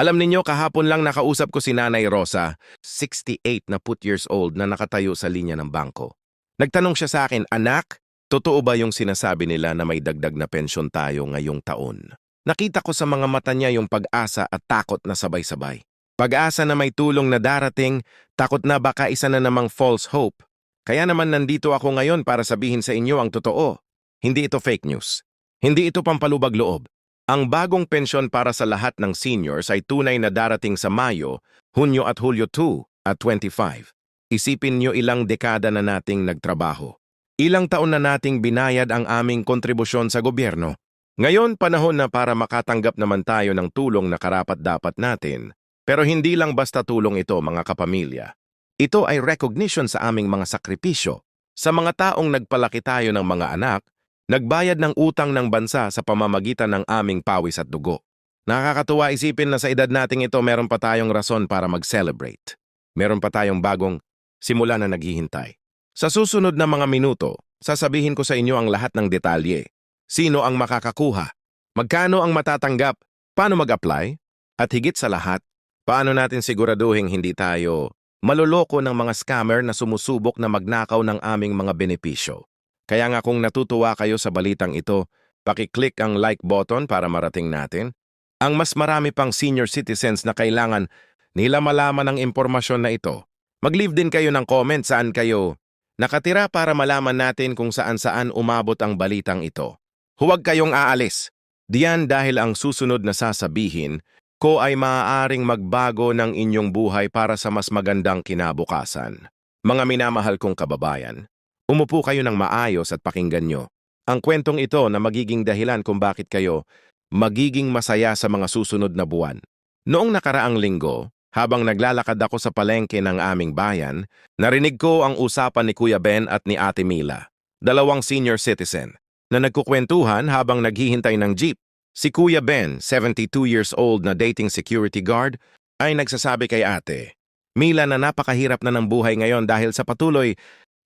Alam ninyo, kahapon lang nakausap ko si Nanay Rosa, 68 na put years old na nakatayo sa linya ng bangko. Nagtanong siya sa akin, Anak, totoo ba yung sinasabi nila na may dagdag na pensyon tayo ngayong taon? Nakita ko sa mga mata niya yung pag-asa at takot na sabay-sabay. Pag-asa na may tulong na darating, takot na baka isa na namang false hope. Kaya naman nandito ako ngayon para sabihin sa inyo ang totoo. Hindi ito fake news. Hindi ito pampalubag loob. Ang bagong pensyon para sa lahat ng seniors ay tunay na darating sa Mayo, Hunyo at Hulyo 2 at 25. Isipin nyo ilang dekada na nating nagtrabaho. Ilang taon na nating binayad ang aming kontribusyon sa gobyerno. Ngayon, panahon na para makatanggap naman tayo ng tulong na karapat-dapat natin. Pero hindi lang basta tulong ito, mga kapamilya. Ito ay recognition sa aming mga sakripisyo. Sa mga taong nagpalaki tayo ng mga anak, nagbayad ng utang ng bansa sa pamamagitan ng aming pawis at dugo. Nakakatuwa isipin na sa edad nating ito meron pa tayong rason para mag-celebrate. Meron pa tayong bagong simula na naghihintay. Sa susunod na mga minuto, sasabihin ko sa inyo ang lahat ng detalye. Sino ang makakakuha? Magkano ang matatanggap? Paano mag-apply? At higit sa lahat, paano natin siguraduhin hindi tayo maloloko ng mga scammer na sumusubok na magnakaw ng aming mga benepisyo? Kaya nga kung natutuwa kayo sa balitang ito, pakiclick ang like button para marating natin. Ang mas marami pang senior citizens na kailangan nila malaman ang impormasyon na ito. Mag-leave din kayo ng comment saan kayo nakatira para malaman natin kung saan-saan umabot ang balitang ito. Huwag kayong aalis. Diyan dahil ang susunod na sasabihin ko ay maaaring magbago ng inyong buhay para sa mas magandang kinabukasan. Mga minamahal kong kababayan, Umupo kayo ng maayos at pakinggan nyo. Ang kwentong ito na magiging dahilan kung bakit kayo magiging masaya sa mga susunod na buwan. Noong nakaraang linggo, habang naglalakad ako sa palengke ng aming bayan, narinig ko ang usapan ni Kuya Ben at ni Ate Mila, dalawang senior citizen, na nagkukwentuhan habang naghihintay ng jeep. Si Kuya Ben, 72 years old na dating security guard, ay nagsasabi kay ate, Mila na napakahirap na ng buhay ngayon dahil sa patuloy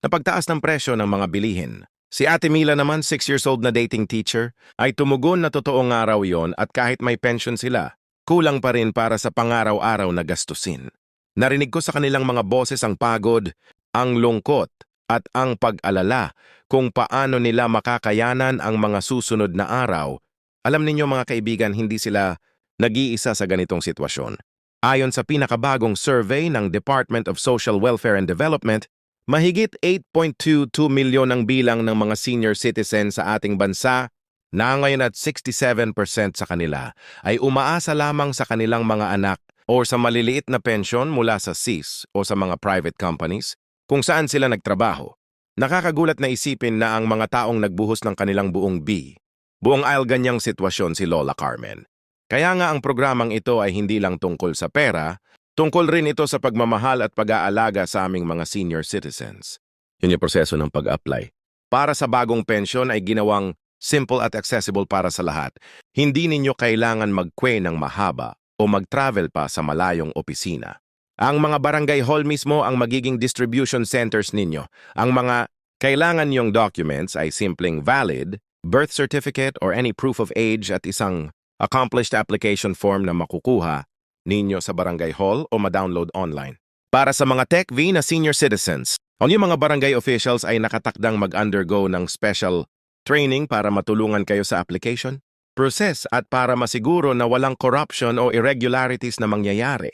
na pagtaas ng presyo ng mga bilihin. Si Ate Mila naman, 6 years old na dating teacher, ay tumugon na totoong araw yon at kahit may pension sila, kulang pa rin para sa pangaraw-araw na gastusin. Narinig ko sa kanilang mga boses ang pagod, ang lungkot, at ang pag-alala kung paano nila makakayanan ang mga susunod na araw. Alam ninyo mga kaibigan, hindi sila nag-iisa sa ganitong sitwasyon. Ayon sa pinakabagong survey ng Department of Social Welfare and Development, Mahigit 8.22 milyon ang bilang ng mga senior citizen sa ating bansa na ngayon at 67% sa kanila ay umaasa lamang sa kanilang mga anak o sa maliliit na pensyon mula sa SIS o sa mga private companies kung saan sila nagtrabaho. Nakakagulat na isipin na ang mga taong nagbuhos ng kanilang buong B, buong aisle ganyang sitwasyon si Lola Carmen. Kaya nga ang programang ito ay hindi lang tungkol sa pera, Tungkol rin ito sa pagmamahal at pag-aalaga sa aming mga senior citizens. Yun yung proseso ng pag-apply. Para sa bagong pensyon ay ginawang simple at accessible para sa lahat. Hindi ninyo kailangan magkwe ng mahaba o mag-travel pa sa malayong opisina. Ang mga barangay hall mismo ang magiging distribution centers ninyo. Ang mga kailangan niyong documents ay simpleng valid, birth certificate or any proof of age at isang accomplished application form na makukuha ninyo sa barangay hall o ma-download online. Para sa mga Tech-V na senior citizens, ang yung mga barangay officials ay nakatakdang mag-undergo ng special training para matulungan kayo sa application, process at para masiguro na walang corruption o irregularities na mangyayari.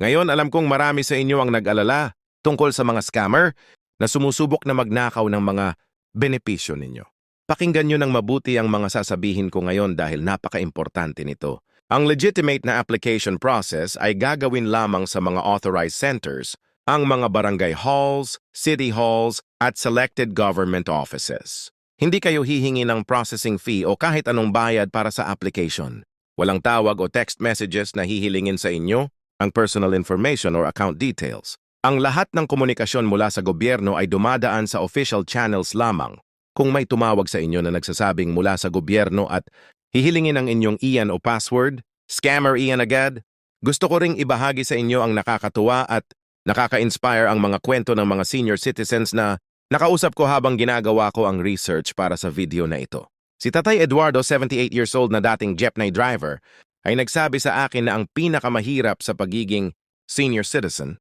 Ngayon, alam kong marami sa inyo ang nag-alala tungkol sa mga scammer na sumusubok na magnakaw ng mga benepisyo ninyo. Pakinggan nyo ng mabuti ang mga sasabihin ko ngayon dahil napaka-importante nito. Ang legitimate na application process ay gagawin lamang sa mga authorized centers, ang mga barangay halls, city halls, at selected government offices. Hindi kayo hihingi ng processing fee o kahit anong bayad para sa application. Walang tawag o text messages na hihilingin sa inyo, ang personal information or account details. Ang lahat ng komunikasyon mula sa gobyerno ay dumadaan sa official channels lamang. Kung may tumawag sa inyo na nagsasabing mula sa gobyerno at Hihilingin ang inyong iyan o password, scammer iyan agad. Gusto ko ring ibahagi sa inyo ang nakakatuwa at nakaka-inspire ang mga kwento ng mga senior citizens na nakausap ko habang ginagawa ko ang research para sa video na ito. Si Tatay Eduardo, 78 years old na dating jeepney driver, ay nagsabi sa akin na ang pinakamahirap sa pagiging senior citizen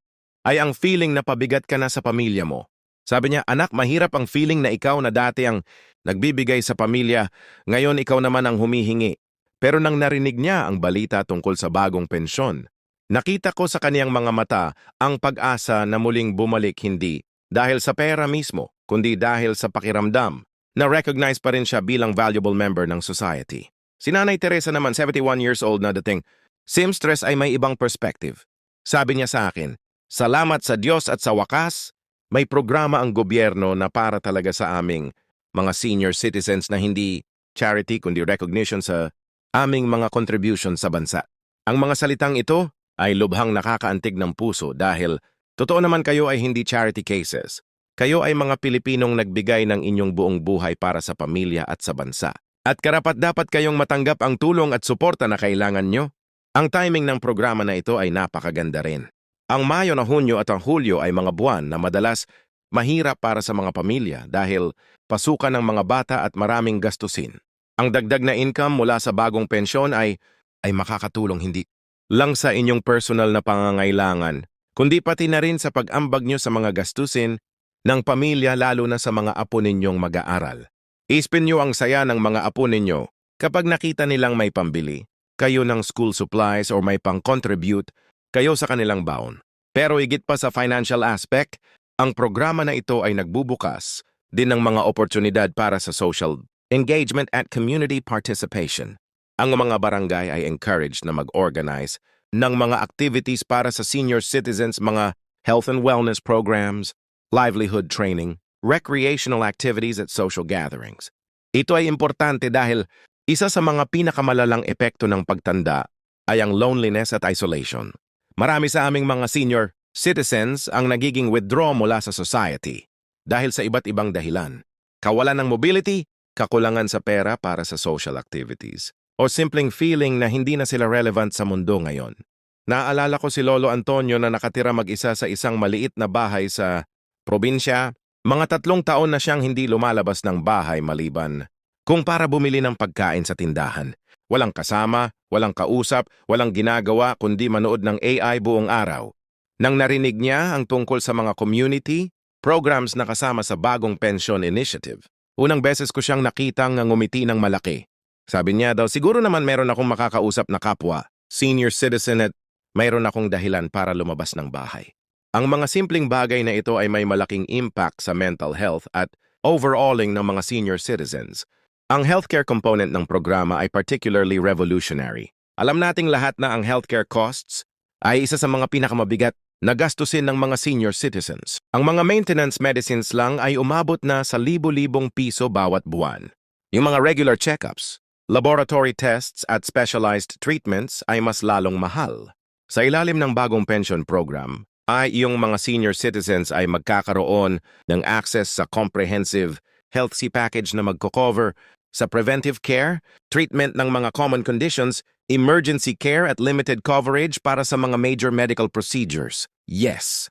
ay ang feeling na pabigat ka na sa pamilya mo. Sabi niya, anak, mahirap ang feeling na ikaw na dati ang nagbibigay sa pamilya, ngayon ikaw naman ang humihingi. Pero nang narinig niya ang balita tungkol sa bagong pensyon, nakita ko sa kaniyang mga mata ang pag-asa na muling bumalik hindi dahil sa pera mismo, kundi dahil sa pakiramdam na recognize pa rin siya bilang valuable member ng society. Si Nanay Teresa naman, 71 years old na dating, seamstress ay may ibang perspective. Sabi niya sa akin, salamat sa Diyos at sa wakas, may programa ang gobyerno na para talaga sa aming mga senior citizens na hindi charity kundi recognition sa aming mga contribution sa bansa. Ang mga salitang ito ay lubhang nakakaantig ng puso dahil totoo naman kayo ay hindi charity cases. Kayo ay mga Pilipinong nagbigay ng inyong buong buhay para sa pamilya at sa bansa. At karapat dapat kayong matanggap ang tulong at suporta na kailangan nyo. Ang timing ng programa na ito ay napakaganda rin. Ang Mayo na Hunyo at ang Hulyo ay mga buwan na madalas mahirap para sa mga pamilya dahil pasukan ng mga bata at maraming gastusin. Ang dagdag na income mula sa bagong pensyon ay ay makakatulong hindi lang sa inyong personal na pangangailangan, kundi pati na rin sa pag-ambag nyo sa mga gastusin ng pamilya lalo na sa mga apo ninyong mag-aaral. Ispin nyo ang saya ng mga apo ninyo kapag nakita nilang may pambili, kayo ng school supplies or may pang-contribute kayo sa kanilang baon. Pero higit pa sa financial aspect, ang programa na ito ay nagbubukas din ng mga oportunidad para sa social engagement at community participation. Ang mga barangay ay encouraged na mag-organize ng mga activities para sa senior citizens, mga health and wellness programs, livelihood training, recreational activities at social gatherings. Ito ay importante dahil isa sa mga pinakamalalang epekto ng pagtanda ay ang loneliness at isolation. Marami sa aming mga senior citizens ang nagiging withdraw mula sa society dahil sa iba't ibang dahilan. Kawalan ng mobility, kakulangan sa pera para sa social activities, o simpleng feeling na hindi na sila relevant sa mundo ngayon. Naaalala ko si Lolo Antonio na nakatira mag-isa sa isang maliit na bahay sa probinsya. Mga tatlong taon na siyang hindi lumalabas ng bahay maliban kung para bumili ng pagkain sa tindahan. Walang kasama, walang kausap, walang ginagawa kundi manood ng AI buong araw. Nang narinig niya ang tungkol sa mga community, programs na kasama sa bagong pension initiative, unang beses ko siyang nakitang ngumiti ng malaki. Sabi niya daw, siguro naman meron akong makakausap na kapwa, senior citizen at mayroon akong dahilan para lumabas ng bahay. Ang mga simpleng bagay na ito ay may malaking impact sa mental health at overalling ng mga senior citizens. Ang healthcare component ng programa ay particularly revolutionary. Alam nating lahat na ang healthcare costs ay isa sa mga pinakamabigat na gastusin ng mga senior citizens. Ang mga maintenance medicines lang ay umabot na sa libo-libong piso bawat buwan. Yung mga regular checkups, laboratory tests at specialized treatments ay mas lalong mahal. Sa ilalim ng bagong pension program, ay yung mga senior citizens ay magkakaroon ng access sa comprehensive healthy package na magko-cover sa preventive care, treatment ng mga common conditions, emergency care at limited coverage para sa mga major medical procedures. Yes,